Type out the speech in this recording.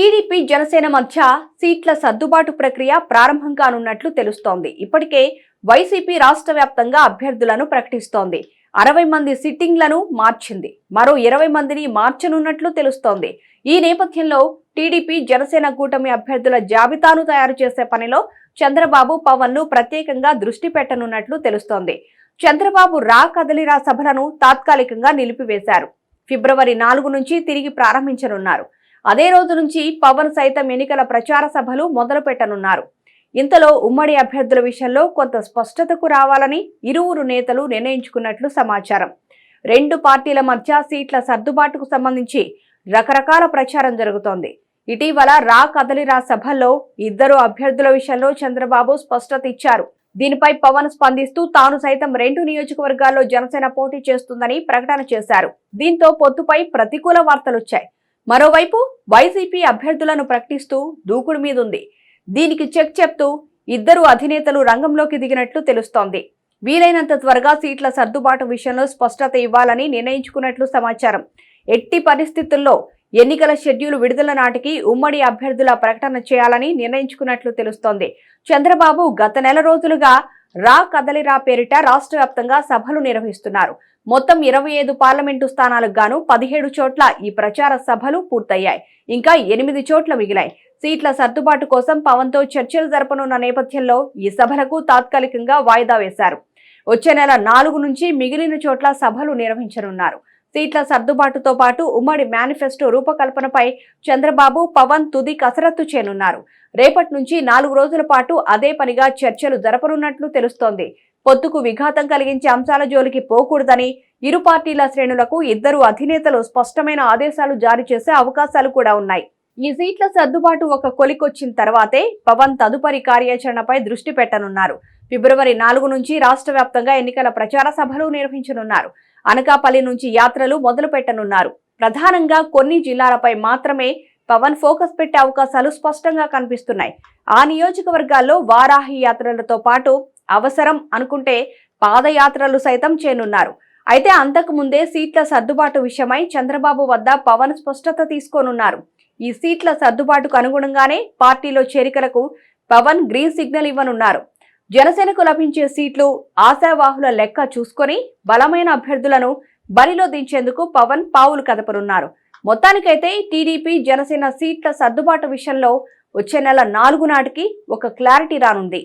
TDP Janasena మధ్య సీట్ల సర్దుబాటు ప్రక్రియ ప్రారంభం కానున్నట్లు తెలుస్తోంది. ఇప్పటికే వైసీపీ రాష్ట్ర వ్యాప్తంగా అభ్యర్థులను ప్రకటిస్తోంది. అరవై మంది సిట్టింగ్లను మార్చింది. మరో ఇరవై మందిని మార్చనున్నట్లు తెలుస్తోంది. ఈ నేపథ్యంలో టీడీపీ జనసేన కూటమి అభ్యర్థుల జాబితాను తయారు చేసే పనిలో చంద్రబాబు పవన్ను ప్రత్యేకంగా దృష్టి పెట్టనున్నట్లు తెలుస్తోంది. చంద్రబాబు రా కదలిరా సభలను తాత్కాలికంగా నిలిపివేశారు. ఫిబ్రవరి నాలుగు నుంచి తిరిగి ప్రారంభించనున్నారు. అదే రోజు నుంచి పవన్ సైతం ఎన్నికల ప్రచార సభలు మొదలు పెట్టనున్నారు ఇంతలో ఉమ్మడి అభ్యర్థుల విషయంలో కొంత స్పష్టతకు రావాలని ఇరువురు నేతలు నిర్ణయించుకున్నట్లు సమాచారం. రెండు పార్టీల మధ్య సీట్ల సర్దుబాటుకు సంబంధించి రకరకాల ప్రచారం జరుగుతోంది. ఇటీవల రా కదలిరా సభల్లో ఇద్దరు అభ్యర్థుల విషయంలో చంద్రబాబు స్పష్టత ఇచ్చారు. దీనిపై పవన్ స్పందిస్తూ తాను సైతం రెండు నియోజకవర్గాల్లో జనసేన పోటీ చేస్తుందని ప్రకటన చేశారు. దీంతో పొత్తుపై ప్రతికూల వార్తలొచ్చాయి. మరోవైపు వైసీపీ అభ్యర్థులను ప్రకటిస్తూ దూకుడు మీదుంది. దీనికి చెక్ చెప్తూ ఇద్దరు అధినేతలు రంగంలోకి దిగినట్లు తెలుస్తోంది. వీలైనంత త్వరగా సీట్ల సర్దుబాటు విషయంలో స్పష్టత ఇవ్వాలని నిర్ణయించుకున్నట్లు సమాచారం. ఎట్టి పరిస్థితుల్లో ఎన్నికల షెడ్యూల్ విడుదల నాటికి ఉమ్మడి అభ్యర్థుల ప్రకటన చేయాలని నిర్ణయించుకున్నట్లు తెలుస్తోంది. చంద్రబాబు గత నెల రోజులుగా రా కదలిరా పేరిట రాష్ట్ర వ్యాప్తంగా సభలు నిర్వహిస్తున్నారు. మొత్తం ఇరవై ఐదు పార్లమెంటు స్థానాలకు గాను పదిహేడు చోట్ల ఈ ప్రచార సభలు పూర్తయ్యాయి. ఇంకా ఎనిమిది చోట్ల మిగిలాయి. సీట్ల సర్దుబాటు కోసం పవన్తో చర్చలు జరపనున్న నేపథ్యంలో ఈ సభలకు తాత్కాలికంగా వాయిదా వేశారు. వచ్చే నెల నాలుగు నుంచి మిగిలిన చోట్ల సభలు నిర్వహించనున్నారు. సీట్ల సర్దుబాటుతో పాటు ఉమ్మడి మేనిఫెస్టో రూపకల్పనపై చంద్రబాబు పవన్ తుది కసరత్తు చేయనున్నారు. రేపటి నుంచి నాలుగు రోజుల పాటు అదే పనిగా చర్చలు జరపనున్నట్లు తెలుస్తోంది. పొత్తుకు విఘాతం కలిగించే అంశాల జోలికి పోకూడదని ఇరు పార్టీల శ్రేణులకు ఇద్దరు అధినేతలు స్పష్టమైన ఆదేశాలు జారీ చేసే అవకాశాలు కూడా ఉన్నాయి. ఈ సీట్ల సర్దుబాటు ఒక కొలికొచ్చిన తర్వాతే పవన్ తదుపరి కార్యాచరణపై దృష్టి పెట్టనున్నారు. ఫిబ్రవరి నాలుగు నుంచి రాష్ట్ర వ్యాప్తంగా ఎన్నికల ప్రచార సభలు నిర్వహించనున్నారు. అనకాపల్లి నుంచి యాత్రలు మొదలు పెట్టనున్నారు ప్రధానంగా కొన్ని జిల్లాలపై మాత్రమే పవన్ ఫోకస్ పెట్టే అవకాశాలు స్పష్టంగా కనిపిస్తున్నాయి. ఆ నియోజకవర్గాల్లో వారాహి యాత్రలతో పాటు అవసరం అనుకుంటే పాదయాత్రలు సైతం చేయనున్నారు. అయితే అంతకు ముందే సీట్ల సర్దుబాటు విషయమై చంద్రబాబు వద్ద పవన్ స్పష్టత తీసుకోనున్నారు. ఈ సీట్ల సర్దుబాటుకు అనుగుణంగానే పార్టీలో చేరికలకు పవన్ గ్రీన్ సిగ్నల్ ఇవ్వనున్నారు. జనసేనకు లభించే సీట్లు ఆశావాహుల లెక్క చూసుకొని బలమైన అభ్యర్థులను బరిలో దించేందుకు పవన్ పావులు కదపనున్నారు. మొత్తానికైతే టీడీపీ జనసేన సీట్ల సర్దుబాటు విషయంలో వచ్చే నెల నాలుగు నాటికి ఒక క్లారిటీ రానుంది.